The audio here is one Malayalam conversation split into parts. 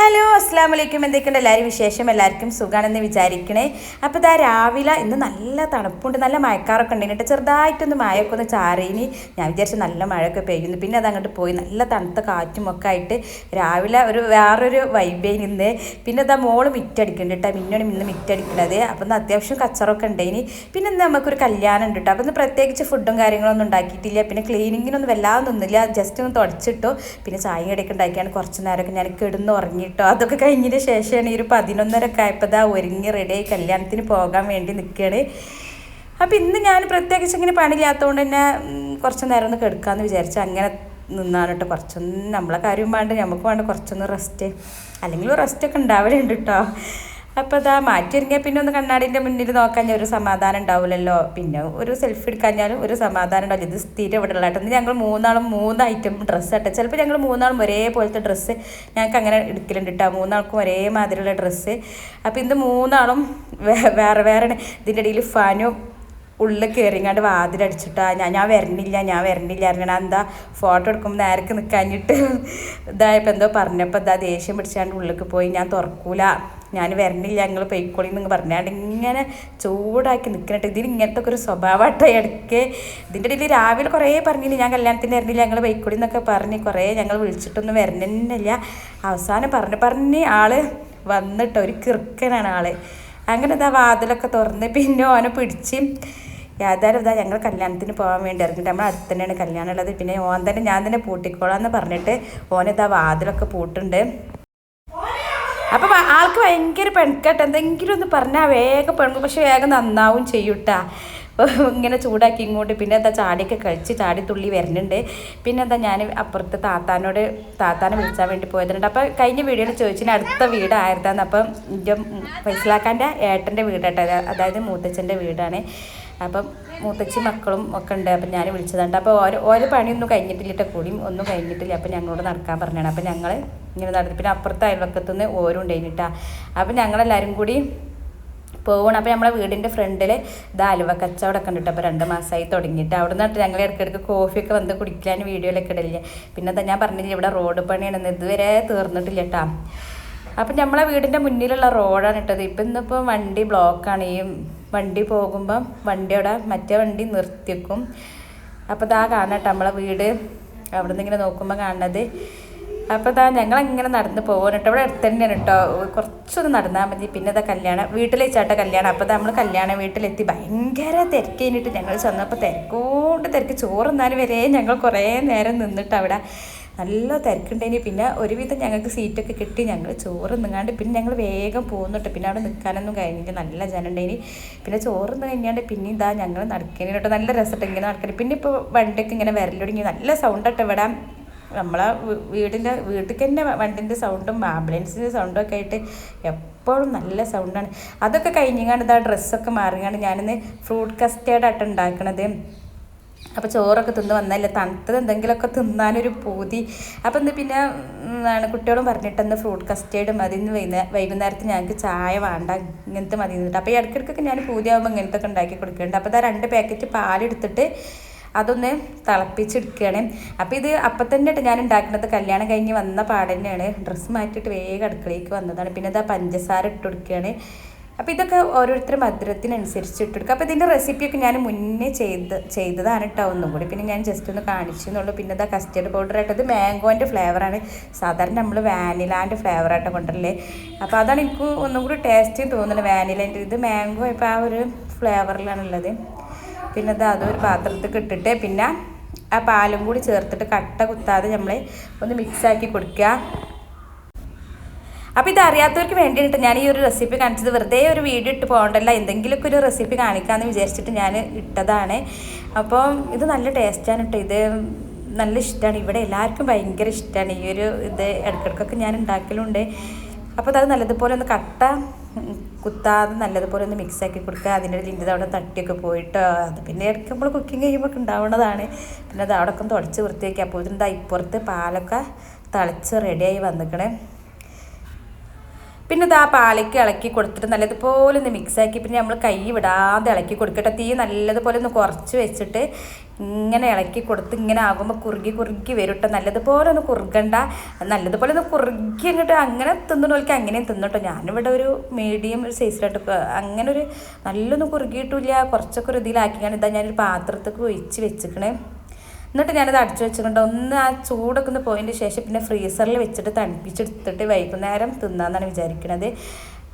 ഹലോ അസ്സാം വലൈക്കും എന്തൊക്കെയുണ്ട് എല്ലാവരും വിശേഷം? എല്ലാവർക്കും സുഖമാണെന്ന് വിചാരിക്കണേ. അപ്പോൾ ഇതാ രാവിലെ ഇന്ന് നല്ല തണുപ്പുണ്ട് നല്ല മഴക്കാറൊക്കെ ഉണ്ട്. എന്നിട്ട് ചെറുതായിട്ടൊന്ന് മഴയൊക്കെ ഒന്ന് ചാറിയിനി. ഞാൻ വിചാരിച്ചു നല്ല മഴയൊക്കെ പെയ്യുന്നു. പിന്നെ അത് അങ്ങോട്ട് പോയി. നല്ല തണുത്ത കാറ്റും ഒക്കെ ആയിട്ട് രാവിലെ ഒരു വേറൊരു വൈബേ നിന്ന്. പിന്നെ ഇതാ മോൾ മിറ്റടിക്കുന്നുണ്ട് കേട്ടോ മിന്നോണി ഇന്ന് മിറ്റടിക്കണത്. അപ്പം ഇന്ന് അത്യാവശ്യം കച്ചറൊക്കെ ഉണ്ടായിനി പിന്നെ ഇന്ന് നമുക്കൊരു കല്യാണം ഉണ്ട് കേട്ടോ അപ്പം ഇന്ന് പ്രത്യേകിച്ച് ഫുഡും കാര്യങ്ങളൊന്നും ഉണ്ടാക്കിയിട്ടില്ല. പിന്നെ ക്ലീനിങ്ങിനൊന്നും വല്ലാതെ നിന്നില്ല. ജസ്റ്റ് ഒന്ന് തുടച്ചിട്ടു. പിന്നെ ചായ ഇടയ്ക്ക് ഉണ്ടാക്കിയാണ്. കുറച്ച് നേരമൊക്കെ ഞാൻ കിടന്ന് ഉറങ്ങിട്ടോ അതൊക്കെ കഴിഞ്ഞതിന് ശേഷമാണ് ഈ ഒരു പതിനൊന്നരക്കെ ആയപ്പോൾ ഇതാ ഒരുങ്ങി റെഡിയായി കല്യാണത്തിന് പോകാൻ വേണ്ടി നിൽക്കുകയാണ് അപ്പം ഇന്ന് ഞാൻ പ്രത്യേകിച്ച് ഇങ്ങനെ പണിയില്ലാത്തതുകൊണ്ട് തന്നെ കുറച്ച് നേരം ഒന്ന് കിടക്കാമെന്ന് വിചാരിച്ചു അങ്ങനെ നിന്നാണ് കേട്ടോ. കുറച്ചൊന്നും നമ്മളെ കാര്യം വേണ്ട നമുക്ക് വേണ്ട കുറച്ചൊന്ന് റെസ്റ്റ് അല്ലെങ്കിൽ റെസ്റ്റ് ഒക്കെ ഉണ്ടാവലുണ്ട് കേട്ടോ. അപ്പോൾ അതാ മാറ്റിയൊരുങ്ങിയാൽ പിന്നെ ഒന്ന് കണ്ണാടിന്റെ മുന്നിൽ നോക്കാൻ ഒരു സമാധാനം ഉണ്ടാവില്ലല്ലോ പിന്നെ ഒരു സെൽഫി എടുക്കാഞ്ഞാലും ഒരു സമാധാനം ഉണ്ടാവില്ല. ഇത് സ്ഥിരം ഇവിടെ ഉള്ള കേട്ടോ ഞങ്ങൾ മൂന്നാളും മൂന്ന് ഐറ്റം ഡ്രസ്സ് ആട്ടെ. ചിലപ്പോൾ ഞങ്ങൾ മൂന്നാളും ഒരേപോലത്തെ ഡ്രസ്സ് ഞങ്ങൾക്ക് അങ്ങനെ എടുക്കലുണ്ട് കേട്ടോ മൂന്നാൾക്കും ഒരേ മാതിരിയുള്ള ഡ്രസ്സ് അപ്പോൾ ഇന്ന് മൂന്നാളും വേറെ വേറെ ഇതിന്റെ ഇടയിൽ ഫാനും ഉള്ളിൽ കയറിങ്ങാണ്ട് വാതിലടിച്ചിട്ടാ ഞാൻ ഞാൻ വരണില്ല ഞാൻ വരണില്ല അറിയണ എന്താ ഫോട്ടോ എടുക്കുമ്പോൾ നേരക്ക് നിൽക്കാഞ്ഞിട്ട് ഇതായപ്പോൾ എന്തോ പറഞ്ഞപ്പോൾ എന്താ ദേഷ്യം പിടിച്ചാണ്ട് ഉള്ളിലേക്ക് പോയി. ഞാൻ തുറക്കൂല. ഞാൻ വരണില്ല ഞങ്ങൾ പൊയ്ക്കോളി എന്ന് പറഞ്ഞാണ്ട് ഇങ്ങനെ ചൂടാക്കി നിൽക്കണട്ട് ഇതിന് ഇങ്ങനത്തെ ഒരു സ്വഭാവമായിട്ട് ഇടയ്ക്ക്. ഇതിന്റെ ഇടയിൽ രാവിലെ കുറേ പറഞ്ഞില്ല ഞാൻ കല്യാണത്തിന് വരണില്ല ഞങ്ങൾ പൊയ്ക്കോളി എന്നൊക്കെ പറഞ്ഞ് കുറേ ഞങ്ങൾ വിളിച്ചിട്ടൊന്നും വരണില്ല അവസാനം പറഞ്ഞ് പറഞ്ഞ് ആൾ വന്നിട്ട് ഒരു കിറുക്കനാണ് ആൾ. അങ്ങനെ ഇതാ വാതിലൊക്കെ തുറന്ന് പിന്നെ ഓനെ പിടിച്ച് ഏതായാലും ഇതാ ഞങ്ങൾ കല്യാണത്തിന് പോകാൻ വേണ്ടി ഇറങ്ങിയിട്ട് നമ്മൾ അടുത്ത് തന്നെയാണ് കല്യാണം ഉള്ളത്. പിന്നെ ഓൻ തന്നെ ഞാൻ തന്നെ പൂട്ടിക്കോളാം എന്ന് പറഞ്ഞിട്ട് ഓനെ ഓനിതാ വാതിലൊക്കെ പൂട്ടുണ്ട്. അപ്പൊ ആൾക്ക് ഭയങ്കര പെൺകെട്ട്. എന്തെങ്കിലും ഒന്ന് പറഞ്ഞാൽ വേഗം പെൺകും പക്ഷെ വേഗം നന്നാവും ചെയ്യൂട്ടാ. ഇങ്ങനെ ചൂടാക്കി ഇങ്ങോട്ട് പിന്നെ എന്താ ചാടിയൊക്കെ കഴിച്ച് ചാടി തുള്ളി വരുന്നുണ്ട് പിന്നെ എന്താ ഞാൻ അപ്പുറത്ത് താത്താനോട് താത്താനെ വിളിച്ചാൻ വേണ്ടി പോയതുണ്ട്. അപ്പം കഴിഞ്ഞ വീഡിയോയിൽ ചോദിച്ചിന് അടുത്ത വീടായിരുന്നാന്ന് അപ്പം എന്റെ ഫൈസലാക്കാന്റെ ഏട്ടന്റെ വീടാട്ടോ. അതായത് മൂത്തച്ഛന്റെ വീടാണ്. അപ്പം മൂത്തച്ഛി മക്കളും ഒക്കെ ഉണ്ട്. അപ്പം ഞാൻ വിളിച്ചതാണ് അപ്പോൾ ഓരോ ഓരോ പണിയൊന്നും കഴിഞ്ഞിട്ടില്ല കൂടിയും ഒന്നും കഴിഞ്ഞിട്ടില്ല. അപ്പം ഞങ്ങളോട് നടക്കാൻ പറഞ്ഞാണ് അപ്പം ഞങ്ങൾ ഇങ്ങനെ നടത്തി പിന്നെ അപ്പുറത്തെ അയൽവക്കത്തുനിന്ന് ഓരോ ഉണ്ടായിട്ടാ അപ്പം ഞങ്ങളെല്ലാവരും കൂടി പോകണം അപ്പോൾ നമ്മളെ വീടിന്റെ ഫ്രണ്ടിൽ ഇത് അലുവ കച്ചവടമൊക്കെ ഉണ്ട് അപ്പോൾ രണ്ട് മാസമായി തുടങ്ങിയിട്ട്. അവിടെ നിന്നിട്ട് ഞങ്ങൾ ഇടയ്ക്കിടയ്ക്ക് കോഫിയൊക്കെ വന്ന് കുടിക്കാൻ വീഡിയോയിലൊക്കെ ഇടില്ല പിന്നെ ഞാൻ പറഞ്ഞില്ല ഇവിടെ റോഡ് പണിയാണെന്ന് ഇതുവരെ തീർന്നിട്ടില്ല കേട്ടോ അപ്പം നമ്മളെ വീടിന്റെ മുന്നിലുള്ള റോഡാണ് ഇട്ടത്. ഇപ്പം ഇന്നിപ്പോൾ വണ്ടി ബ്ലോക്കാണ് ഈ വണ്ടി പോകുമ്പം വണ്ടി അവിടെ മറ്റേ വണ്ടി നിർത്തിക്കും. അപ്പോൾ ഇതാ കാണാം കേട്ടോ നമ്മളെ വീട്. അവിടെ നിന്ന് ഇങ്ങനെ നോക്കുമ്പോൾ കാണുന്നത്. അപ്പോൾ ഇതാ ഞങ്ങളിങ്ങനെ നടന്ന് പോകാൻ കേട്ടോ. ഇവിടെ അടുത്ത് തന്നെയാണ് കേട്ടോ. കുറച്ചൊന്ന് നടന്നാൽ മതി. പിന്നെ ഇതാ കല്യാണം. വീട്ടിൽ വെച്ചാട്ടോ കല്യാണം അപ്പോൾ നമ്മൾ കല്യാണം വീട്ടിലെത്തി. ഭയങ്കര തിരക്ക് കഴിഞ്ഞിട്ട് ഞങ്ങൾ ചെന്നപ്പോൾ തിരക്കോണ്ട് തിരക്ക്. ചോറുന്നാലും വരെ ഞങ്ങൾ കുറേ നേരം നിന്നിട്ട് അവിടെ നല്ല തിരക്കുണ്ടേനി പിന്നെ ഒരുവിധം ഞങ്ങൾക്ക് സീറ്റൊക്കെ കിട്ടി ഞങ്ങൾ ചോറ് നിങ്ങാണ്ട് പിന്നെ ഞങ്ങൾ വേഗം പോകുന്നുണ്ട് പിന്നെ അവിടെ നിൽക്കാനൊന്നും കഴിഞ്ഞില്ല. നല്ല ജനം ഉണ്ടായിനി പിന്നെ ചോറ് നിന്ന് കഴിഞ്ഞാണ്ട് പിന്നെ ഇതാ ഞങ്ങൾ നടക്കേനി നല്ല രസമുണ്ട് ഇങ്ങനെ നടക്കണം പിന്നെ ഇപ്പോൾ വണ്ടിയൊക്കെ ഇങ്ങനെ വരലൊടുങ്ങി. നല്ല സൗണ്ട് കേട്ടോ ഇവിടെ. നമ്മളെ വീടിന്റെ വീട്ടിൽ തന്നെ വണ്ടിന്റെ സൗണ്ടും ആംബുലൻസിന്റെ സൗണ്ടും ഒക്കെ ആയിട്ട് എപ്പോഴും നല്ല സൗണ്ടാണ്. അതൊക്കെ കഴിഞ്ഞാണ്ട് ഇതാ ഡ്രസ്സൊക്കെ മാറിയാണ് ഞാനിന്ന് ഫ്രൂട്ട് കസ്റ്റേർഡായിട്ട് ഉണ്ടാക്കണത് അപ്പോൾ ചോറൊക്കെ തിന്ന് വന്നല്ലേ? തണുത്തത് എന്തെങ്കിലുമൊക്കെ തിന്നാനൊരു പൂതി. അപ്പോൾ ഇന്ന് പിന്നെ ആണ് കുട്ടികളും പറഞ്ഞിട്ട് ഇന്ന് ഫ്രൂട്ട് കസ്റ്റേർഡ് മതി ഇന്ന് വൈകുന്നേരം വൈകുന്നേരത്ത് ഞങ്ങൾക്ക് ചായ വേണ്ട. ഇങ്ങനത്തെ മതി എന്നിട്ട്. അപ്പോൾ ഇടയ്ക്കിടയ്ക്കൊക്കെ ഞാൻ പൂതിയാകുമ്പോൾ ഇങ്ങനത്തെ ഒക്കെ ഉണ്ടാക്കി കൊടുക്കുന്നുണ്ട് അപ്പോൾ ഇതാ രണ്ട് പാക്കറ്റ് പാലെടുത്തിട്ട് അതൊന്ന് തിളപ്പിച്ചെടുക്കുകയാണ് അപ്പോൾ ഇത് അപ്പം തന്നെ ഞാൻ ഉണ്ടാക്കുന്നത് കല്യാണം കഴിഞ്ഞ് വന്ന പാടന്നെയാണ്. ഡ്രസ്സ് മാറ്റിയിട്ട് വേഗം അടുക്കളയിലേക്ക് വന്നതാണ്. പിന്നെ ഇതാ പഞ്ചസാര ഇട്ട് കൊടുക്കുകയാണ് അപ്പോൾ ഇതൊക്കെ ഓരോരുത്തർ മധുരത്തിനനുസരിച്ച് ഇട്ടെടുക്കുക അപ്പോൾ ഇതിന്റെ റെസിപ്പിയൊക്കെ ഞാൻ മുന്നേ ചെയ്ത് ചെയ്തതാണ് കേട്ടോ ഒന്നും കൂടി. പിന്നെ ഞാൻ ജസ്റ്റ് ഒന്ന് കാണിച്ചു എന്നുള്ളൂ. പിന്നെ ഇതാ കസ്റ്റേർഡ് പൗഡർ ആയിട്ട് ഇത് മാംഗോന്റെ ഫ്ലേവറാണ് സാധാരണ നമ്മൾ വാനിലാന്റെ ഫ്ലേവറായിട്ട് കൊണ്ടല്ലേ അപ്പോൾ അതാണ് എനിക്ക് ഒന്നും കൂടി ടേസ്റ്റ് തോന്നുന്നത്. വാനിലേന്റെ ഇത് മാംഗോ ഇപ്പോൾ ആ ഒരു ഫ്ലേവറിലാണുള്ളത് പിന്നെ ഇത് അതൊരു പാത്രത്തിൽ ഇട്ടിട്ട് പിന്നെ ആ പാലും കൂടി ചേർത്തിട്ട് കട്ട കുത്താതെ നമ്മൾ ഒന്ന് മിക്സാക്കി കൊടുക്കുക. അപ്പോൾ ഇത് അറിയാത്തവർക്ക് വേണ്ടിയിട്ട് ഞാൻ ഈ ഒരു റെസിപ്പി കാണിച്ചത്. വെറുതെ ഒരു വീഡിയോ ഇട്ട് പോകണ്ടല്ല. എന്തെങ്കിലുമൊക്കെ ഒരു റെസിപ്പി കാണിക്കാമെന്ന് വിചാരിച്ചിട്ട് ഞാൻ ഇട്ടതാണ്. അപ്പോൾ ഇത് നല്ല ടേസ്റ്റാണ് കേട്ടോ ഇത് നല്ല ഇഷ്ടമാണ് ഇവിടെ എല്ലാവർക്കും ഭയങ്കര ഇഷ്ടമാണ് ഈ ഒരു ഇത് ഇടയ്ക്കിടയ്ക്കൊക്കെ ഞാൻ ഉണ്ടാക്കലുണ്ട്. അപ്പോൾ അത് നല്ലതുപോലെ ഒന്ന് കട്ട കുത്താതെ നല്ലതുപോലെ ഒന്ന് മിക്സ് ആക്കി കൊടുക്കുക. അതിന്റെ ലിന്റെ അവിടെ തട്ടിയൊക്കെ പോയിട്ട് അത് പിന്നെ ഇടയ്ക്ക് നമ്മൾ കുക്കിംഗ് ചെയ്യുമ്പോൾ ഉണ്ടാവുന്നതാണ്. പിന്നെ അത് അവിടെ ഒക്കെ തുടച്ച് വൃത്തിയാക്കി. അപ്പോൾ ഇതിന്റെ ഇപ്പുറത്ത് പാലൊക്കെ തിളച്ച് റെഡിയായി വന്നിക്കണേ. പിന്നെ ഇത് ആ പാലയ്ക്ക് ഇളക്കി കൊടുത്തിട്ട് നല്ലതുപോലെ ഒന്ന് മിക്സാക്കി പിന്നെ നമ്മൾ കൈ വിടാതെ ഇളക്കി കൊടുക്കട്ടെ. തീ നല്ലതുപോലെ ഒന്ന് കുറച്ച് വെച്ചിട്ട് ഇങ്ങനെ ഇളക്കി കൊടുത്ത് ഇങ്ങനെ ആകുമ്പോൾ കുറുകി കുറുകി വരും നല്ലതുപോലെ ഒന്ന് കുറുകണ്ട. നല്ലതുപോലെ ഒന്ന് കുറുകി അങ്ങോട്ട് അങ്ങനെ തിന്നണോൽക്ക് അങ്ങനെയും തിന്നട്ടോ ഞാനിവിടെ ഒരു മീഡിയം ഒരു സൈസിലോട്ട് അങ്ങനെ ഒരു നല്ലൊന്നും കുറുകിയിട്ടില്ല. കുറച്ചൊക്കെ ഒരു ഇതിലാക്കിയാണ്. ഇതാ ഞാനൊരു പാത്രത്തേക്ക് ഒഴിച്ച് വെച്ചിക്കണേ. എന്നിട്ട് ഞാനത് അടിച്ചു വെച്ചിട്ടുണ്ട്. ഒന്ന് ആ ചൂടൊക്കെ ഒന്ന് പോയതിന് ശേഷം പിന്നെ ഫ്രീസറിൽ വെച്ചിട്ട് തണുപ്പിച്ചെടുത്തിട്ട് വൈകുന്നേരം തിന്നാന്നാണ് വിചാരിക്കുന്നത്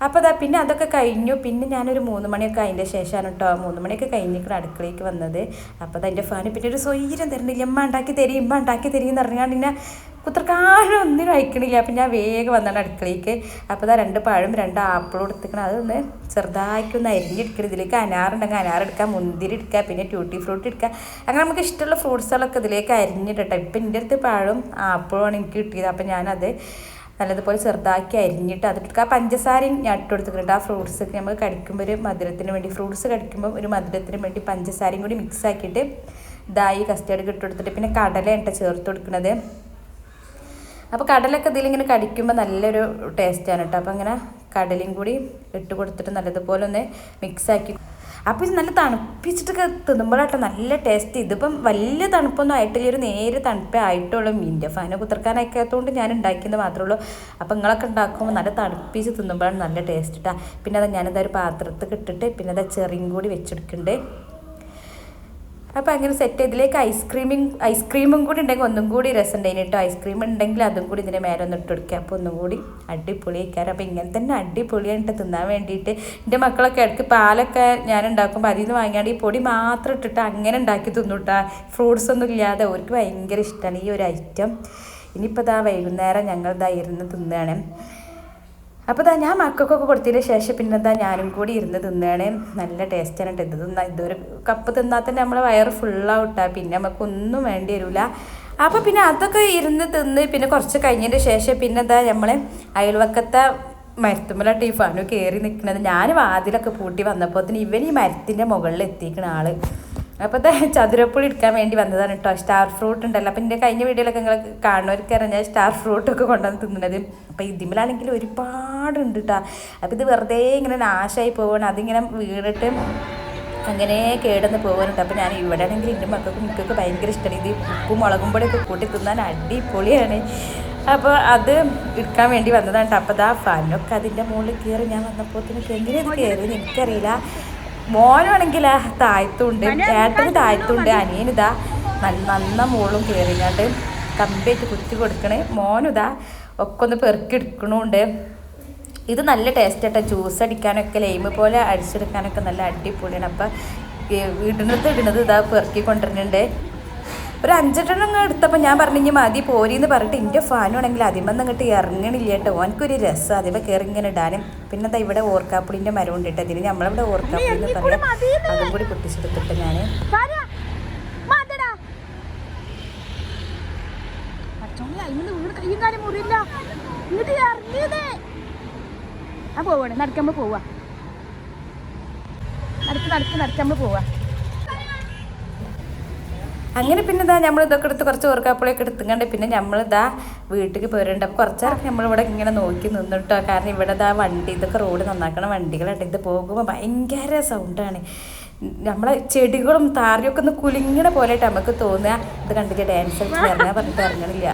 അപ്പോൾ അതാ പിന്നെ അതൊക്കെ കഴിഞ്ഞു. പിന്നെ ഞാനൊരു മൂന്ന് മണിയൊക്കെ അതിന്റെ ശേഷമാണ് കേട്ടോ മൂന്ന് മണിയൊക്കെ കഴിഞ്ഞിട്ട് അടുക്കളയ്ക്ക് വന്നത്. അപ്പോൾ അതിന്റെ ഫാന് പിന്നെ ഒരു സ്വൈര്യം തരുന്നില്ല. ഇമ്മ ഉണ്ടാക്കി തരും ഇമ്മ ഉണ്ടാക്കി തരും എന്ന് പറഞ്ഞാൽ പിന്നെ കുത്രക്കാലം ഒന്നിനും അയക്കണില്ല. അപ്പം ഞാൻ വേഗം വന്നാണ് അടുക്കളയ്ക്ക് അപ്പോൾ ഇതാ രണ്ട് പഴം രണ്ട് ആപ്പിളും എടുത്തിക്കണം. അതൊന്ന് ചെറുതായിക്കൊന്ന് അരിഞ്ഞെടുക്കണം. ഇതിലേക്ക് അനാറുണ്ടെങ്കിൽ എടുക്കാം മുന്തിരി എടുക്കുക പിന്നെ ട്യൂട്ടി ഫ്രൂട്ട് എടുക്കുക അങ്ങനെ നമുക്ക് ഇഷ്ടമുള്ള ഫ്രൂട്ട്സുകളൊക്കെ ഇതിലേക്ക് അരിഞ്ഞിട്ടോ ഇപ്പം എന്റെ അടുത്ത് പഴവും ആപ്പിളുമാണ് എനിക്ക് കിട്ടിയത്. അപ്പം ഞാനത് നല്ലതുപോലെ ചെറുതാക്കി അരിഞ്ഞിട്ട് അതിട്ട് ആ പഞ്ചസാരയും ഞാൻ ഇട്ട് ആ ഫ്രൂട്ട്സ് നമ്മൾ കടിക്കുമ്പോൾ ഒരു മധുരത്തിന് വേണ്ടി ഫ്രൂട്ട്സ് കടിക്കുമ്പോൾ ഒരു മധുരത്തിന് വേണ്ടി പഞ്ചസാരയും കൂടി മിക്സ് ആക്കിയിട്ട് ഇതായി കസ്റ്റേർഡ് ഇട്ട് കൊടുത്തിട്ട്. പിന്നെ കടല ഇട്ട് ചേർത്ത് കൊടുക്കുന്നത് അപ്പോൾ കടലൊക്കെ ഇതിലിങ്ങനെ കടിക്കുമ്പോൾ നല്ലൊരു ടേസ്റ്റാണ് കേട്ടോ അപ്പോൾ അങ്ങനെ കടലയും കൂടി ഇട്ട് കൊടുത്തിട്ട് നല്ലതുപോലെ ഒന്ന് മിക്സാക്കി അപ്പോൾ ഇത് നല്ല തണുപ്പിച്ചിട്ടൊക്കെ തിന്നുമ്പോഴാട്ടോ നല്ല ടേസ്റ്റ് ഇതിപ്പം വലിയ തണുപ്പൊന്നും ആയിട്ടില്ല. ഒരു നേരെ തണുപ്പേ ആയിട്ടുള്ളൂ. മീന്റെ ഫാന കുത്തിർക്കാനൊക്കെയാത്തതുകൊണ്ട് ഞാൻ ഉണ്ടാക്കിയത് മാത്രമേ ഉള്ളൂ. അപ്പോൾ നിങ്ങളൊക്കെ ഉണ്ടാക്കുമ്പോൾ നല്ല തണുപ്പിച്ച് തിന്നുമ്പോഴാണ് നല്ല ടേസ്റ്റ് കേട്ടോ പിന്നെ അത് ഒരു പാത്രത്തിൽ ഇട്ടിട്ട് പിന്നെ അത് ചെറിയും കൂടി വെച്ചെടുക്കുന്നുണ്ട് അപ്പോൾ അങ്ങനെ സെറ്റ് ഇതിലേക്ക് ഐസ്ക്രീമിങ് ഐസ്ക്രീമും കൂടി ഉണ്ടെങ്കിൽ ഒന്നും കൂടി രസം ഉണ്ടായിന് കേട്ടോ ഐസ്ക്രീം ഉണ്ടെങ്കിൽ അതും കൂടി ഇതിന്റെ മേലെ ഒന്ന് ഇട്ട് കൊടുക്കുക. അപ്പോൾ ഒന്നും കൂടി അടിപൊളിയാക്കാറ് അപ്പോൾ ഇങ്ങനെ തന്നെ അടിപൊളിയായിട്ട് തിന്നാൻ വേണ്ടിയിട്ട് എന്റെ മക്കളൊക്കെ ഇടയ്ക്ക് പാലൊക്കെ ഞാൻ ഉണ്ടാക്കുമ്പോൾ അതിൽ നിന്ന് വാങ്ങിയാണ്ട് ഈ പൊടി മാത്രം ഇട്ടിട്ട് അങ്ങനെ ഉണ്ടാക്കി തിന്നുട്ടാ ഫ്രൂട്ട്സ് ഒന്നും ഇല്ലാതെ അവർക്ക് ഭയങ്കര ഇഷ്ടമാണ് ഈ ഒരു ഐറ്റം ഇനിയിപ്പോൾ ഇതാ വൈകുന്നേരം ഞങ്ങൾ ഇതാ തിന്നുകയാണ് അപ്പോൾ ഞാൻ മക്കൾക്കൊക്കെ കൊടുത്തതിന് ശേഷം പിന്നെ എന്താ ഞാനും കൂടി ഇരുന്ന് തിന്നുകയാണ് നല്ല ടേസ്റ്റാണ് കേട്ടോ ഇത് തിന്നാ ഇതൊരു കപ്പ് തിന്നാൽ തന്നെ നമ്മളെ വയറ് ഫുള്ളാവട്ടാ പിന്നെ നമുക്ക് ഒന്നും വേണ്ടി വരില്ല അപ്പോൾ പിന്നെ അതൊക്കെ ഇരുന്ന് തിന്ന് പിന്നെ കുറച്ച് കഴിഞ്ഞതിന് ശേഷം പിന്നെ എന്താ നമ്മളെ അയൽവക്കത്തെ മരത്തുമ്മല ടീഫാനു കയറി നിൽക്കുന്നത് ഞാൻ വാതിലൊക്കെ പൂട്ടി വന്നപ്പോൾ ഇവൻ ഈ മരത്തിന്റെ മുകളിൽ എത്തിക്കണ ആൾ. അപ്പോൾ ചതുരപ്പുളി എടുക്കാൻ വേണ്ടി വന്നതാണ് കേട്ടോ സ്റ്റാർ ഫ്രൂട്ട് ഉണ്ടല്ലോ. അപ്പം എന്റെ കഴിഞ്ഞ വീഡിയോയിലൊക്കെ നിങ്ങൾ കാണുന്നവർക്ക് അറിഞ്ഞാൽ സ്റ്റാർ ഫ്രൂട്ടൊക്കെ കൊണ്ടുവന്ന് തിന്നണത്. അപ്പോൾ ഇതിമ്പിലാണെങ്കിൽ ഒരുപാടുണ്ട് കേട്ടോ അപ്പോൾ ഇത് വെറുതെ ഇങ്ങനെ നാശമായി പോവാണ്. അതിങ്ങനെ വീണിട്ട് അങ്ങനെ കേടന്ന് പോകാനുണ്ട് അപ്പോൾ ഞാൻ ഇവിടെ ആണെങ്കിൽ എന്റെ മക്കൾക്ക് മിക്കൊക്കെ ഭയങ്കര ഇഷ്ടമാണ് ഇത് ഉപ്പും മുളകും പൊടിയൊക്കെ കൂട്ടി തിന്നാൻ അടിപൊളിയാണ്. അപ്പോൾ അത് എടുക്കാൻ വേണ്ടി വന്നതാണ് അപ്പോൾ അതാ ഫാനൊക്കെ അതിന്റെ മുകളിൽ കയറി ഞാൻ വന്നപ്പോൾ എങ്ങനെ ഇത് കയറി എനിക്കറിയില്ല. മോനാണെങ്കിൽ താഴ്ത്തുണ്ട് ഏട്ടന് താഴ്ത്തുണ്ട് അനിയനിതാ നല്ല നല്ല മോളും കയറിങ്ങാണ്ട് കമ്പിയായിട്ട് കുത്തി കൊടുക്കണേ. മോനിതാ ഒക്കെ ഒന്ന് പെറുക്കി എടുക്കണുണ്ട്. ഇത് നല്ല ടേസ്റ്റ് ആട്ടോ. ജ്യൂസ് അടിക്കാനൊക്കെ ലൈമ് പോലെ അടിച്ചെടുക്കാനൊക്കെ നല്ല അടിപൊളിയാണ്. അപ്പം വീടിനടുത്ത് ഇടുന്നത് ഇതാ പെറുക്കി കൊണ്ടുവരുന്നുണ്ട്. ഒരു അഞ്ചെട്ടെണ്ണം അങ്ങ് എടുത്തപ്പോൾ ഞാൻ പറഞ്ഞു ഇനി മതി പോരിന്ന് പറഞ്ഞിട്ട് എന്റെ ഫാനാണെങ്കിൽ അതിമെന്ന് അങ്ങോട്ട് ഇറങ്ങണില്ല കേട്ടോ. ഓനക്കൊരു രസം. അതിമ കയറി ഇങ്ങനെ ഇടാനും. പിന്നെ എന്താ ഇവിടെ ഓർക്കാപ്പുളിന്റെ മരം ഉണ്ട് കേട്ടോ. ഇതിന് നമ്മളിവിടെ ഓർക്കാപ്പുളി എന്ന് പറയാം അതും കൂടി പൊട്ടിച്ചെടുത്തിട്ട് ഞാൻ പോവാണ്. പോവാ. നടക്ക് നടക്ക് നടക്കാൻ നമ്മൾ പോവാ. അങ്ങനെ പിന്നെ ഇതാ നമ്മൾ ഇതൊക്കെ എടുത്ത് കുറച്ച് ഓർക്കാപ്പുളിയൊക്കെ എടുത്തുകൊണ്ട് പിന്നെ നമ്മൾ ഇതാ വീട്ടിലേക്ക് പോരുന്നുണ്ട്. അപ്പോൾ നമ്മൾ ഇവിടെ ഇങ്ങനെ നോക്കി നിന്നിട്ടോ. കാരണം ഇവിടെ ഇതാ വണ്ടി ഇതൊക്കെ റോഡ് നന്നാക്കണ വണ്ടികളുണ്ട് ഇത് പോകുമ്പോൾ ഭയങ്കര സൗണ്ടാണ്. നമ്മളെ ചെടികളും താറിയൊക്കെ ഒന്ന് കുലുങ്ങണ പോലെ നമുക്ക് തോന്നുക. ഇത് കണ്ടിട്ട് ഡാൻസ് കളിച്ച് ഇറങ്ങാൻ പറഞ്ഞിട്ട് ഇറങ്ങണില്ല.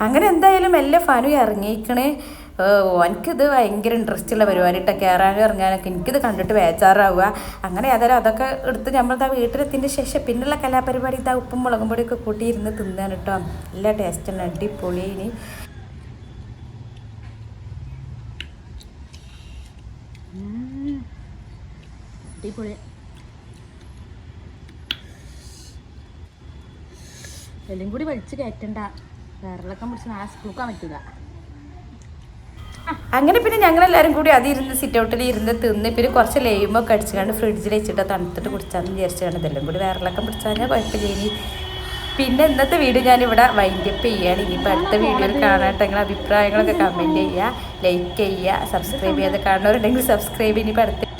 അങ്ങനെ എന്തായാലും എല്ലാ ഫാനും ഇറങ്ങിയിക്കണേ എനിക്കിത് ഭയങ്കര ഇൻട്രസ്റ്റ് ഉള്ള പരിപാടി കേട്ടോ കയറാനും ഇറങ്ങാനൊക്കെ. എനിക്കിത് കണ്ടിട്ട് വേച്ചാറാവുക അങ്ങനെ ഏതായാലും അതൊക്കെ എടുത്ത് നമ്മളിതാ വീട്ടിലെത്തിന്റെ ശേഷം പിന്നുള്ള കലാപരിപാടി ഇതാ ഉപ്പും മുളകും പൊടിയൊക്കെ കൂട്ടിയിരുന്ന് തിന്നാൻ കേട്ടോ നല്ല ടേസ്റ്റാണ് അടിപൊളി അടിപൊളി. എല്ലാം കൂടി വലിച്ചു കയറ്റണ്ട. വേറെല്ലാം പിടിച്ച് നാളെ സ്കൂൾക്കാൻ പറ്റൂല. അങ്ങനെ പിന്നെ ഞങ്ങളെല്ലാവരും കൂടി അതിരുന്ന് സിറ്റ് ഔട്ടിൽ ഇരുന്ന് തിന്ന് പിന്നെ കുറച്ച് ലെയ്മൊക്കെ അടിച്ചുകൊണ്ട് ഫ്രിഡ്ജിൽ വെച്ചിട്ട് തണുത്തിട്ട് കുടിച്ചാന്ന് വിചാരിച്ചാണ് ഇതെല്ലാം കൂടി. വേറെല്ലാം പിടിച്ചാൽ കുഴപ്പമില്ല പിന്നെ ഇന്നത്തെ വീഡിയോ ഞാനിവിടെ വൈൻഡപ്പ് ചെയ്യുകയാണ് ഇനിയിപ്പോൾ അടുത്ത വീഡിയോയിൽ കാണാനായിട്ട് നിങ്ങളുടെ അഭിപ്രായങ്ങളൊക്കെ കമന്റ് ചെയ്യുക ലൈക്ക് ചെയ്യുക സബ്സ്ക്രൈബ് ചെയ്യാതെ കാണുന്നവരുണ്ടെങ്കിൽ സബ്സ്ക്രൈബ് ഇനിയിപ്പോൾ അടുത്ത